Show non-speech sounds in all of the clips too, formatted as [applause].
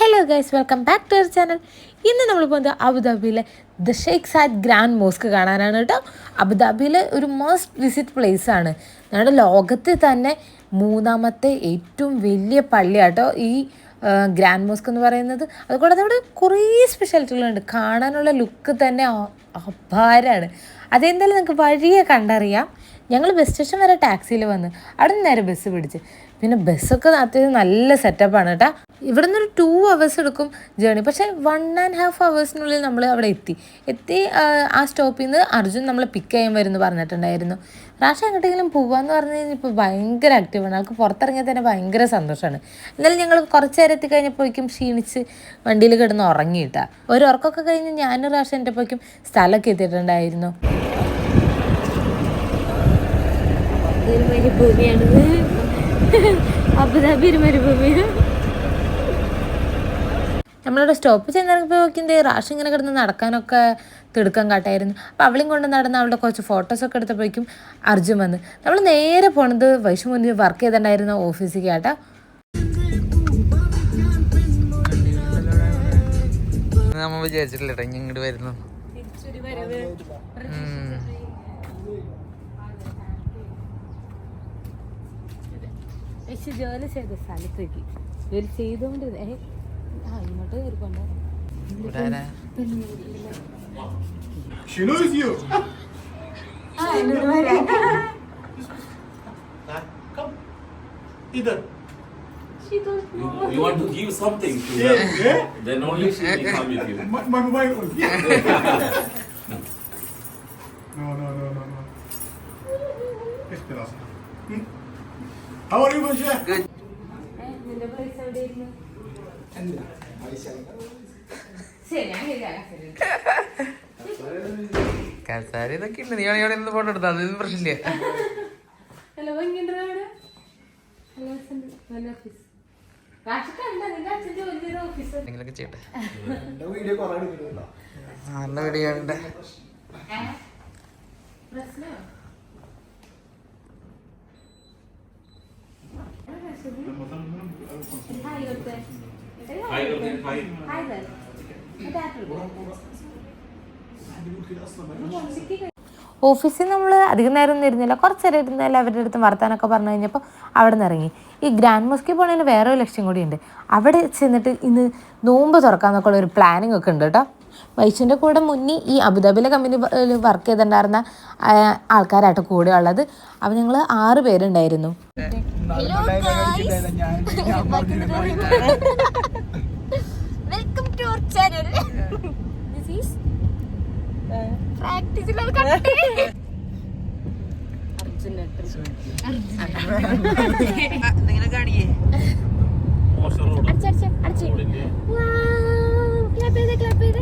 Hello guys welcome back to our channel ഇന്ന് നമ്മൾ പോകുന്നത് അബുദാബിയിലെ the Sheikh Zayed grand mosque കാണാനാണ് കേട്ടോ. അബുദാബിയിലെ ഒരു മോസ്റ്റ് വിസിറ്റ് പ്ലേസ് ആണ്. നമ്മുടെ ലോകത്തിൽ തന്നെ മൂന്നാമത്തെ ഏറ്റവും വലിയ പള്ളിയാട്ടോ ഈ ഗ്രാൻഡ് മോസ്ക് എന്ന് പറയുന്നത്. അതുകൂടാതെ അവിടെ കുറേ സ്പെഷ്യാലിറ്റികളുണ്ട് കാണാനുള്ള ലുക്ക് തന്നെ അപാരമാണ് അതെന്തായാലും നിങ്ങൾക്ക് വഴിയെ കണ്ടറിയാം. ഞങ്ങൾ ബസ് സ്റ്റേഷൻ വരെ ടാക്സിയിൽ വന്ന്. അവിടെ നിന്ന് നേരെ ബസ് പിടിച്ച്. പിന്നെ ബസ്സൊക്കെ അത്യാവശ്യം നല്ല സെറ്റപ്പാണ് കേട്ടോ. ഇവിടെ നിന്നൊരു ടു അവേഴ്സ് എടുക്കും ജേണി പക്ഷേ വൺ ആൻഡ് ഹാഫ് അവേഴ്സിനുള്ളിൽ നമ്മൾ അവിടെ എത്തി. എത്തി ആ, സ്റ്റോപ്പിൽ നിന്ന് അർജുൻ നമ്മളെ പിക്ക് ചെയ്യാൻ വരും എന്ന് പറഞ്ഞിട്ടുണ്ടായിരുന്നു. റാഷ എങ്ങോട്ടെങ്കിലും പോവാന്ന് പറഞ്ഞു കഴിഞ്ഞാൽ ഇപ്പോൾ ഭയങ്കര ആക്റ്റീവാണ് ആൾക്ക് പുറത്തിറങ്ങിയാൽ തന്നെ ഭയങ്കര സന്തോഷമാണ് എന്നാലും ഞങ്ങൾ കുറച്ച് നേരം എത്തിക്കഴിഞ്ഞപ്പോഴേക്കും ക്ഷീണിച്ച് വണ്ടിയിൽ കിടന്ന് ഉറങ്ങിയിട്ടാ. ഒരു ഉറക്കമൊക്കെ കഴിഞ്ഞ് ഞാനും റാഷ എന്റെ പോയിക്കും സ്ഥലമൊക്കെ എത്തിയിട്ടുണ്ടായിരുന്നു. മരുഭൂമിയാണ് അബുദാബി ഒരു മരുഭൂമിയാണ് നമ്മളിവിടെ സ്റ്റോപ്പ് ചെന്നിറങ്ങിപ്പോയിക്കുന്നത് റാഷ് ഇങ്ങനെ കിടന്ന് നടക്കാനൊക്കെ തിടുക്കം കാട്ടായിരുന്നു. അപ്പം അവളും കൊണ്ട് നടന്ന് അവളുടെ കുറച്ച് ഫോട്ടോസൊക്കെ എടുത്തപ്പോഴേക്കും അർജുൻ വന്ന്. നമ്മൾ നേരെ പോണത് വൈഷു മുന്നിൽ വർക്ക് ചെയ്തിട്ടുണ്ടായിരുന്ന ഓഫീസിൽ കേട്ടാ നമ്മ വിചാരിച്ചിട്ടില്ല കേട്ടോ ഇങ്ങോട്ട് വരുന്നു. ജോലി ചെയ്ത സ്ഥലത്തേക്ക്. ജോലി ചെയ്തുകൊണ്ട് She knows you. Come. Either. She doesn't know. You, want to give something to yeah. her. Yeah. Then only she will come with you. My, my wife only. കസാര ഇതൊക്കെ ഉണ്ട്. നീ ഇവിടെ നിന്ന് ഫോട്ടോ എടുത്താ? അതൊന്നും പ്രശ്നമില്ല. ഹലോ നിങ്ങളൊക്കെ അവിടെ? ചെയ്യട്ടെ. നല്ല വീഡിയോ ഉണ്ട്. പ്രശ്നമോ ഓഫീസിൽ നമ്മൾ അധികം നേരം ഒന്നും ഇരുന്നില്ല. കുറച്ച് നേരം ഇരുന്നില്ല അവരുടെ അടുത്ത് വർത്താനൊക്കെ പറഞ്ഞു കഴിഞ്ഞപ്പോൾ അവിടെ നിന്ന് ഇറങ്ങി. ഈ ഗ്രാൻഡ് മോസ്കിൽ പോണതിന് വേറെ ഒരു ലക്ഷ്യം കൂടിയുണ്ട്. അവിടെ ചെന്നിട്ട് ഇന്ന് നോമ്പ് തുറക്കാൻ ഉള്ള ഒരു പ്ലാനിങ് ഒക്കെ ഉണ്ട് കേട്ടോ. വൈശുവിന്റെ കൂടെ മുന്നേ ഈ അബുദാബിയിലെ കമ്പനി വർക്ക് ചെയ്തിട്ടുണ്ടായിരുന്ന ആൾക്കാരായിട്ട് കൂടെ ഉള്ളത്. അപ്പം ഞങ്ങൾ ആറ് പേരുണ്ടായിരുന്നു [laughs] welcome to our channel this is കണ്ടേ എന്തെങ്കിലും കാണിയേ ക്ലാപ്പ് ചെയ്ത്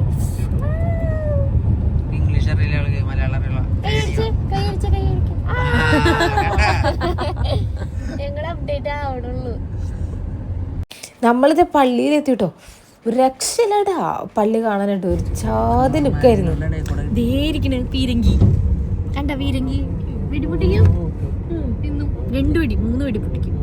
ഇംഗ്ലീഷ് അറിയില്ല മലയാളം അറിയില്ല ഞങ്ങൾ അപ്ഡേറ്റ് ആവണുള്ളൂ നമ്മളിത് പള്ളിയിലെത്തിട്ടോ. ഒരു പള്ളി കാണാനായിട്ട് ഒരു ചാതി ലുക്കായിരുന്നു ദേരിക്കണ പീരങ്കി. കണ്ട പീരങ്കി? വെടി പൊട്ടിക്കും? രണ്ടു വെടി മൂന്ന് വെടി പൊട്ടിക്കും.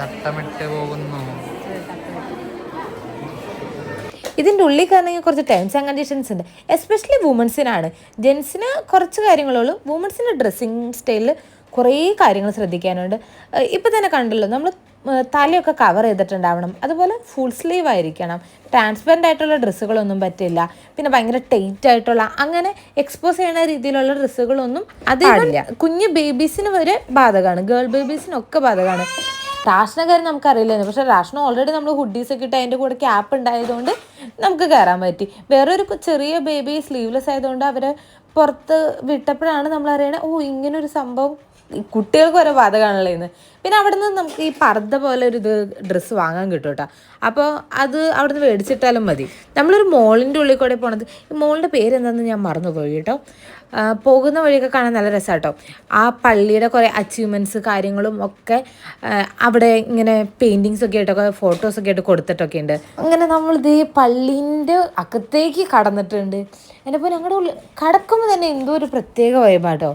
തട്ടമിട്ട് പോകുന്നു. ഇതിന്റെ ഉള്ളിൽ കയറണമെങ്കിൽ കുറച്ച് ടേംസ് ആൻഡ് കണ്ടീഷൻസ് ഉണ്ട്. എസ്പെഷ്യലി വുമൻസിനാണ് ജെൻസിന് കുറച്ച് കാര്യങ്ങളുള്ളൂ. വുമൻസിന്റെ ഡ്രസ്സിങ് സ്റ്റൈലിൽ കുറേ കാര്യങ്ങൾ ശ്രദ്ധിക്കാനുണ്ട്. ഇപ്പം തന്നെ കണ്ടല്ലോ നമ്മൾ തലയൊക്കെ കവർ ചെയ്തിട്ടുണ്ടാവണം. അതുപോലെ ഫുൾ സ്ലീവ് ആയിരിക്കണം. ട്രാൻസ്പെറന്റ് ആയിട്ടുള്ള ഡ്രസ്സുകളൊന്നും പറ്റില്ല. പിന്നെ ഭയങ്കര ടൈറ്റ് ആയിട്ടുള്ള അങ്ങനെ എക്സ്പോസ് ചെയ്യുന്ന രീതിയിലുള്ള ഡ്രസ്സുകളൊന്നും അതില്ല കുഞ്ഞ് കുഞ്ഞു ബേബീസിന് വരെ ബാധകമാണ്. ഗേൾ ബേബീസിനൊക്കെ ബാധകമാണ്. റാഷനെ കാര്യം നമുക്കറിയില്ലായിരുന്നു. പക്ഷേ റാഷന് ഓൾറെഡി നമ്മൾ ഹുഡീസ് ഒക്കെ ഇട്ട് അതിന്റെ കൂടെ ക്യാപ്പ് ഉണ്ടായതുകൊണ്ട് നമുക്ക് കയറാൻ പറ്റി. വേറൊരു ചെറിയ ബേബി സ്ലീവ്ലെസ് ആയതുകൊണ്ട് അവരെ പുറത്ത് വിട്ടപ്പോഴാണ് നമ്മൾ അറിയണത് ഓ ഇങ്ങനൊരു സംഭവം. കുട്ടികൾക്ക് ഓരോ ബാധ ഇന്ന്. പിന്നെ അവിടെ നിന്ന് നമുക്ക് ഈ പർദ്ദ പോലെ ഒരു ഇത് ഡ്രസ്സ് വാങ്ങാൻ കിട്ടും കേട്ടോ. അപ്പോൾ അത് അവിടെ നിന്ന് മേടിച്ചിട്ടാലും മതി. നമ്മളൊരു മോളിന്റെ ഉള്ളിൽ കൂടെ പോണത് ഈ മോളിന്റെ പേര് എന്താണെന്ന് ഞാൻ മറന്നുപോയി കേട്ടോ. പോകുന്ന വഴിയൊക്കെ കാണാൻ നല്ല രസമാണ് കേട്ടോ. ആ പള്ളിയുടെ കുറേ അച്ചീവ്മെന്റ്സ് കാര്യങ്ങളും ഒക്കെ അവിടെ ഇങ്ങനെ പെയിന്റിങ്സ് ഒക്കെ ആയിട്ടൊക്കെ ഫോട്ടോസ് ഒക്കെ ആയിട്ട് കൊടുത്തിട്ടൊക്കെ ഉണ്ട്. അങ്ങനെ നമ്മളിത് പള്ളീന്റെ അകത്തേക്ക് കടന്നിട്ടുണ്ട്. എന്റെ ഞങ്ങളുടെ ഉള്ളിൽ കടക്കുമ്പോൾ തന്നെ എന്തോ ഒരു പ്രത്യേക വൈബാട്ടോ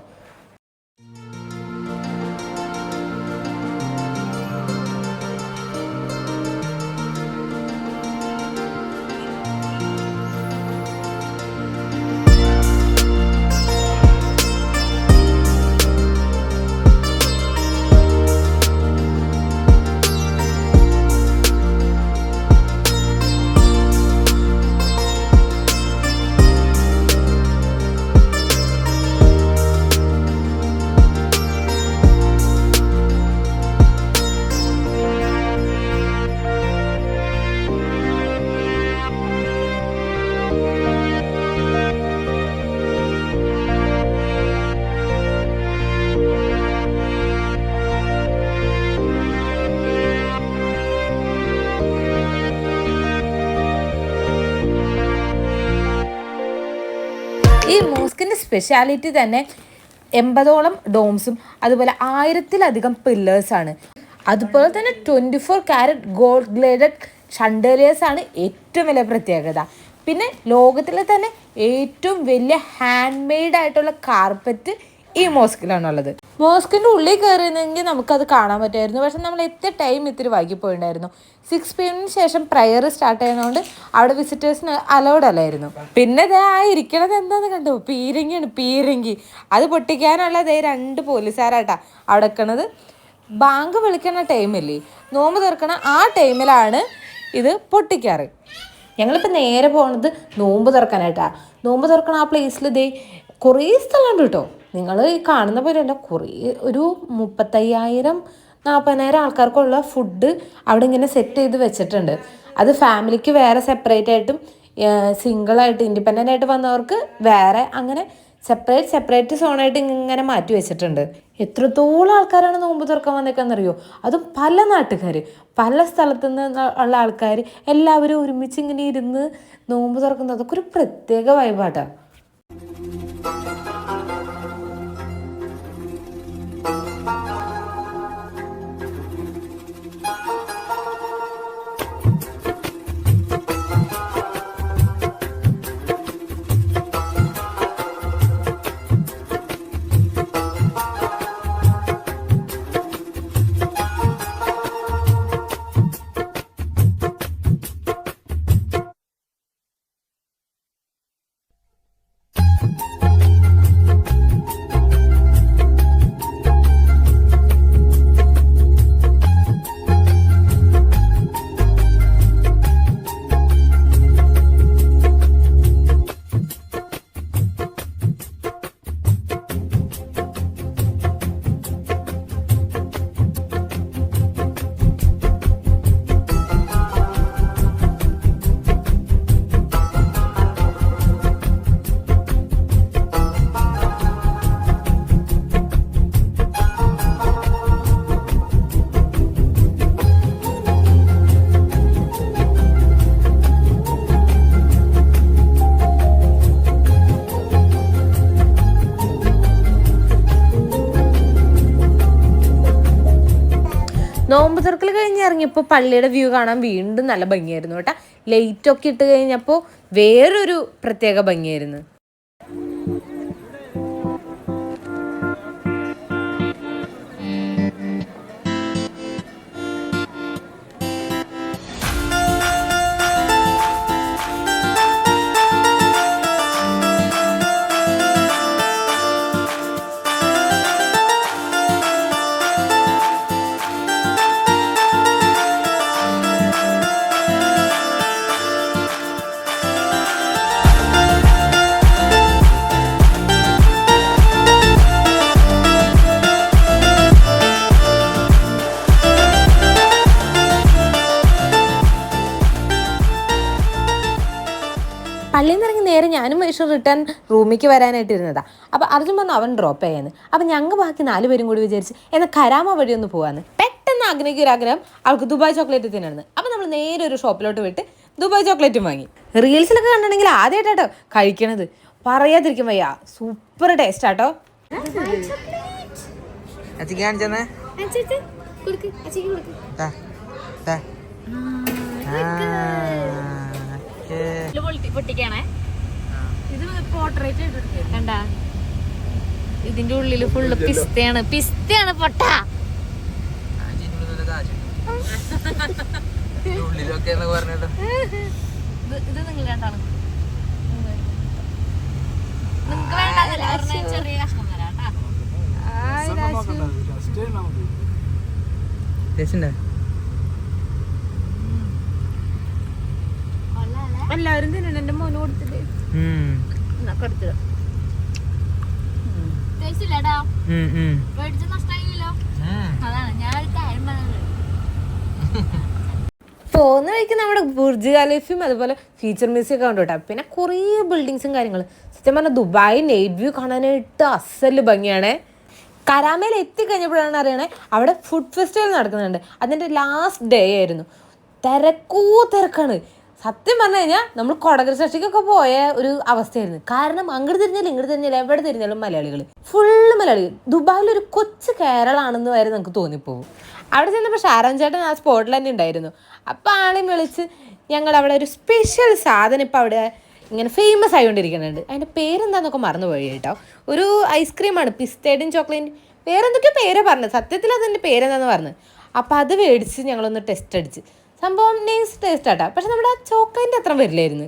സ്പെഷ്യാലിറ്റി തന്നെ എൺപതോളം ഡോംസും അതുപോലെ ആയിരത്തിലധികം പില്ലേഴ്സാണ് അതുപോലെ തന്നെ twenty four carat gold gilded ഷണ്ടേലിയേഴ്സാണ് ഏറ്റവും വലിയ പ്രത്യേകത. പിന്നെ ലോകത്തിലെ തന്നെ ഏറ്റവും വലിയ ഹാൻഡ് മെയ്ഡ് ആയിട്ടുള്ള കാർപ്പറ്റ് ഈ മോസ്കിലാണുള്ളത്. മോസ്കിന്റെ ഉള്ളിൽ കയറിയിരുന്നെങ്കിൽ നമുക്കത് കാണാൻ പറ്റുമായിരുന്നു. പക്ഷെ നമ്മൾ എത്ര ടൈം ഇത്തിരി വൈകിപ്പോയിണ്ടായിരുന്നു സിക്സ് പി എമ്മിന് ശേഷം പ്രയർ സ്റ്റാർട്ട് ചെയ്യുന്നതുകൊണ്ട് അവിടെ വിസിറ്റേഴ്സിന് അലൗഡ് അല്ലായിരുന്നു. പിന്നെ ദേ ആ ഇരിക്കണത് എന്താന്ന് കണ്ടു? പീരങ്കിയാണ് പീരങ്കി. അത് പൊട്ടിക്കാനുള്ള ദേ രണ്ട് പോലീസുകാരാട്ടാ അവിടെ നിൽക്കണത് ബാങ്ക് വിളിക്കണ ടൈമില്ലേ? നോമ്പ് തുറക്കണ ആ ടൈമിലാണ് ഇത് പൊട്ടിക്കാറ്. ഞങ്ങളിപ്പോൾ നേരെ പോകുന്നത് നോമ്പ് തുറക്കാനായിട്ടാണ് നോമ്പ് തുറക്കണ ആ പ്ലേസിൽ ദേ കുറേ സ്ഥലമുണ്ട് കേട്ടോ. നിങ്ങൾ ഈ കാണുന്ന പോലെ തന്നെ കുറേ ഒരു മുപ്പത്തയ്യായിരം നാൽപ്പതിനായിരം ആൾക്കാർക്കുള്ള ഫുഡ് അവിടെ ഇങ്ങനെ സെറ്റ് ചെയ്ത് വെച്ചിട്ടുണ്ട്. അത് ഫാമിലിക്ക് വേറെ സെപ്പറേറ്റ് ആയിട്ടും സിംഗിളായിട്ട് ഇൻഡിപെൻഡന്റ് ആയിട്ട് വന്നവർക്ക് വേറെ അങ്ങനെ സെപ്പറേറ്റ് സെപ്പറേറ്റ് സോണായിട്ട് ഇങ്ങനെ മാറ്റി വെച്ചിട്ടുണ്ട്. എത്രത്തോളം ആൾക്കാരാണ് നോമ്പ് തുറക്കാൻ വന്നേക്കാന്നറിയോ? അതും പല നാട്ടുകാർ പല സ്ഥലത്തു നിന്ന് ഉള്ള ആൾക്കാർ എല്ലാവരും ഒരുമിച്ച് ഇങ്ങനെ ഇരുന്ന് നോമ്പ് തുറക്കുന്നത് അതൊക്കെ ഒരു പ്രത്യേക വൈബാട്ടാ ഇറങ്ങിയപ്പോൾ പള്ളിയുടെ വ്യൂ കാണാൻ വീണ്ടും നല്ല ഭംഗിയായിരുന്നു കേട്ടോ. ലൈറ്റൊക്കെ ഇട്ട് കഴിഞ്ഞപ്പോൾ വേറൊരു പ്രത്യേക ഭംഗിയായിരുന്നു. വേഷം റിട്ടേൺ റൂമിലേക്ക് വരാനായിട്ട് ഇരുന്നതാ അപ്പോൾ അർജുൻ വന്ന് അവൻ ഡ്രോപ്പ് ചെയ്യാന്ന് അപ്പോൾ ഞങ്ങൾ ബാക്കി നാല് പേരും കൂടി വിചാരിച്ച് എന്നാൽ കരാമ വഴി ഒന്ന് പോവാന്ന്. പെട്ടെന്ന് ആഗ്രഹിക്കുക ഒരു ആഗ്രഹം അവൾക്ക് ദുബായ് ചോക്ലേറ്റ് തിന്നണമെന്ന് അപ്പോൾ നമ്മൾ നേരെ ഒരു ഷോപ്പിലോട്ട് വിട്ട് ദുബായ് ചോക്ലേറ്റ് വാങ്ങി. റീൽസിലൊക്കെ കണ്ടിട്ടുണ്ടെങ്കിൽ ആദ്യമായിട്ടോ കഴിക്കണത്. പറയാതിരിക്കും വയ്യ. സൂപ്പർ ടേസ്റ്റ് ആട്ടോ പൊട്ടിക്കാണേ. ഇത് പോർട്രേറ്റ് കണ്ട? ഇതിന്റെ ഉള്ളിൽ ഫുള്ള് പിസ്തയാണ്. പിസ്തയാണ് പൊട്ട. ഇത് നിങ്ങൾ നിങ്ങക്ക് ചെറിയ കഷ്ണം തരാം ടേസ്റ്റ് ഉണ്ടോ എല്ലാവരും തിന്നണം. എന്റെ മോന് കൊടുത്തിട്ട്. പോകുന്ന [laughs] വഴിക്ക് നമ്മുടെ ബുർജ് ഖലീഫയും അതുപോലെ ഫീച്ചർ മ്യൂസിയം ഒക്കെ കണ്ടു പിന്നെ കുറേ ബിൽഡിങ്സും കാര്യങ്ങളും. സത്യം പറഞ്ഞാൽ ദുബായ് നൈറ്റ് വ്യൂ കാണാനായിട്ട് അസൽ ഭംഗിയാണേ. കരാമയിൽ എത്തിക്കഴിഞ്ഞപ്പോഴാണ് അറിയണേ അവിടെ ഫുഡ് ഫെസ്റ്റിവൽ നടക്കുന്നുണ്ട്. അതിന്റെ ലാസ്റ്റ് ഡേ ആയിരുന്നു. തിരക്കൂ തിരക്കാണ്. സത്യം പറഞ്ഞു കഴിഞ്ഞാൽ നമ്മൾ കൊടകര സൃഷ്ടിക്കൊക്കെ പോയ ഒരു അവസ്ഥയായിരുന്നു. കാരണം അങ്ങോട്ട് തിരിഞ്ഞാലും ഇങ്ങോട്ട് തിരിഞ്ഞാലും എവിടെ തിരിഞ്ഞാലും മലയാളികൾ ഫുള്ള് മലയാളികൾ ദുബായിൽ ഒരു കൊച്ചു കേരളമാണെന്ന് വരെ നമുക്ക് തോന്നിപ്പോകും അവിടെ ചെന്നപ്പോൾ ഷാരോൺ ചേട്ടൻ ആ സ്പോട്ടിൽ തന്നെ ഉണ്ടായിരുന്നു അപ്പോൾ ആളെയും വിളിച്ച് ഞങ്ങൾ അവിടെ ഒരു സ്പെഷ്യൽ സാധനം ഇപ്പോൾ അവിടെ ഇങ്ങനെ ഫേമസ് ആയിക്കൊണ്ടിരിക്കുന്നുണ്ട് അതിന്റെ പേരെന്താന്നൊക്കെ മറന്നുപോയി കേട്ടോ. ഒരു ഐസ്ക്രീമാണ് പിസ്തേഡും ചോക്ലേറ്റ് വേറെന്തൊക്കെയോ പേരെ പറഞ്ഞത്. സത്യത്തിൽ അതിന്റെ പേരെന്താന്ന് പറഞ്ഞത് അപ്പോൾ അത് മേടിച്ച് ഞങ്ങളൊന്ന് ടെസ്റ്റ് അടിച്ച്. സംഭവം നൈസ് ടേസ്റ്റ് ആട്ടാ. പക്ഷെ നമ്മുടെ ആ ചോക്ലേറ്റ് അത്ര വരില്ലായിരുന്നു.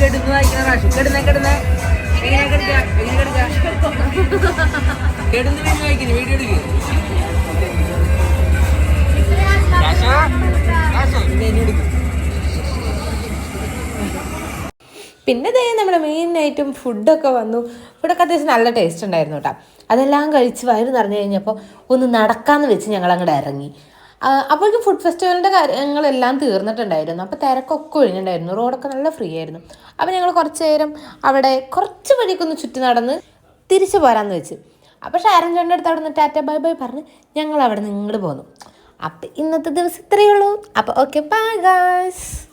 കെടുന്ന് വായിക്കണ റാഷു. കെടുന്നേ കെടുന്നേ എങ്ങനെ കെടുക്ക എങ്ങനെ കെടുക്ക കെടുന്ന് മെനു വായിക്കുന്നു വീഡിയോ പിന്നെ ദേ നമ്മുടെ മെയിൻ ഐറ്റം ഫുഡൊക്കെ വന്നു. ഫുഡൊക്കെ അത്യാവശ്യം നല്ല ടേസ്റ്റ് ഉണ്ടായിരുന്നു കേട്ടോ. അതെല്ലാം കഴിച്ച് വയറ് നിറഞ്ഞു കഴിഞ്ഞപ്പോൾ ഒന്ന് നടക്കാമെന്ന് വെച്ച് ഞങ്ങൾ അങ്ങോട്ട് ഇറങ്ങി. അപ്പോഴേക്കും ഫുഡ് ഫെസ്റ്റിവലിന്റെ കാര്യങ്ങളെല്ലാം തീർന്നിട്ടുണ്ടായിരുന്നു. അപ്പോൾ തിരക്കൊക്കെ ഒഴിഞ്ഞിട്ടുണ്ടായിരുന്നു. റോഡൊക്കെ നല്ല ഫ്രീ ആയിരുന്നു. അപ്പോൾ ഞങ്ങൾ കുറച്ച് നേരം അവിടെ കുറച്ച് വഴിക്കൊന്ന് ചുറ്റി നടന്ന് തിരിച്ചു പോരാന്ന് വെച്ച്. അപ്പോൾ ഷാരൻ ചേട്ടന്റെ അടുത്ത് അവിടെ നിന്ന് ടാറ്റ ബൈ ബൈ പറഞ്ഞ് ഞങ്ങൾ അവിടെ നിന്ന് ഇങ്ങോട്ട് പോന്നു. അപ്പം ഇന്നത്തെ ദിവസം ഇത്രയേ ഉള്ളൂ. അപ്പോൾ ഓക്കെ ബൈ ഗായ്സ്